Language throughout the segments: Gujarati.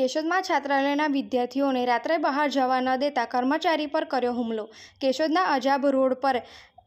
કેશોદમાં છાત્રાલયના વિદ્યાર્થીઓને રાત્રે બહાર જવા ન દેતા કર્મચારી પર કર્યો હુમલો. કેશોદના અજાબ રોડ પર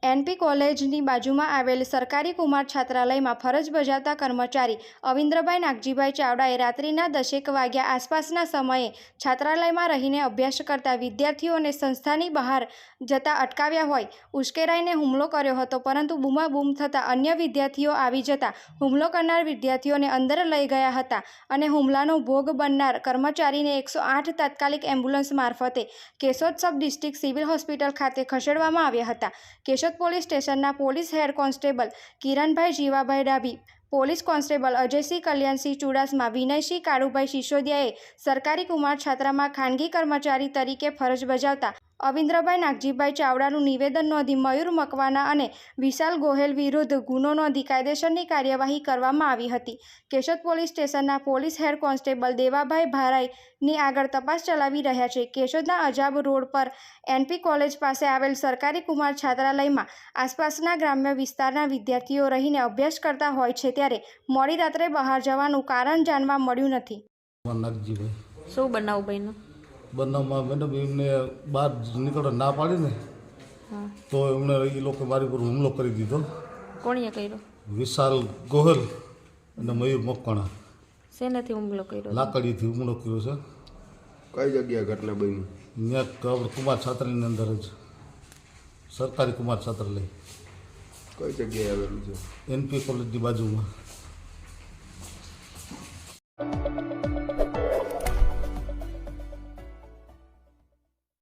એનપી કોલેજની બાજુમાં આવેલ સરકારી કુમાર છાત્રાલયમાં ફરજ બજાવતા કર્મચારી અવિન્દ્રભાઈ નાગજીભાઈ ચાવડાએ રાત્રિના દશેક વાગ્યા આસપાસના સમયે છાત્રાલયમાં રહીને અભ્યાસ કરતા વિદ્યાર્થીઓને સંસ્થાની બહાર જતા અટકાવ્યા હોય, ઉશ્કેરાઈને હુમલો કર્યો હતો, પરંતુ બૂમાબૂમ થતાં અન્ય વિદ્યાર્થીઓ આવી જતા હુમલો કરનાર વિદ્યાર્થીઓને અંદર લઈ ગયા હતા અને હુમલાનો ભોગ બનનાર કર્મચારીને એકસો આઠ તાત્કાલિક એમ્બ્યુલન્સ મારફતે Keshod sub district civil hospital ખાતે ખસેડવામાં આવ્યા હતા. કેશોદ પોલીસ સ્ટેશનના police head constable Kiranbhai Jivabhai Dabhi, police constable Ajaysinh Kalyansinh Chudasama, Vinaysinh Kalubhai સિસોદિયાએ સરકારી કુમાર છાત્રામાં ખાનગી કર્મચારી તરીકે ફરજ બજાવતા અવિન્દ્રભાઈ નાગજીભાઈ ચાવડાનું નિવેદન નોંધી મયુર મકવાના અને વિશાલ ગોહેલ વિરુદ્ધ ગુનો નોંધી કાયદેસરની કાર્યવાહી કરવામાં આવી હતી. કેશોદ પોલીસ સ્ટેશનના પોલીસ હેડ કોન્સ્ટેબલ દેવાભાઈ ભારાઈની આગળ તપાસ ચલાવી રહ્યા છે. કેશોદના અજાબ રોડ પર એનપી કોલેજ પાસે આવેલ સરકારી કુમાર છાત્રાલયમાં આસપાસના ગ્રામ્ય વિસ્તારના વિદ્યાર્થીઓ રહીને અભ્યાસ કરતા હોય છે ત્યારે મોડી રાત્રે બહાર જવાનું કારણ જાણવા મળ્યું નથી. શું બનાવું ભાઈનો? બનાવમાં મેડમ એમને બહાર નીકળવા ના પાડી ને તો એમણે એ લોકો મારી પર હુમલો કરી દીધો. કોણીએ કર્યો? વિશાલ ગોહલ અને મયુર મકવાણા. શેનાથી હુમલો કર્યો? લાકડીથી હુમલો કર્યો છે. કઈ જગ્યાએ ઘટના બની? ત્યાં કુમાર છાત્રની અંદર જ. સરકારી કુમાર છાત્રાલય. કઈ જગ્યાએ આવેલું છે? એનપી કોલેજની બાજુમાં.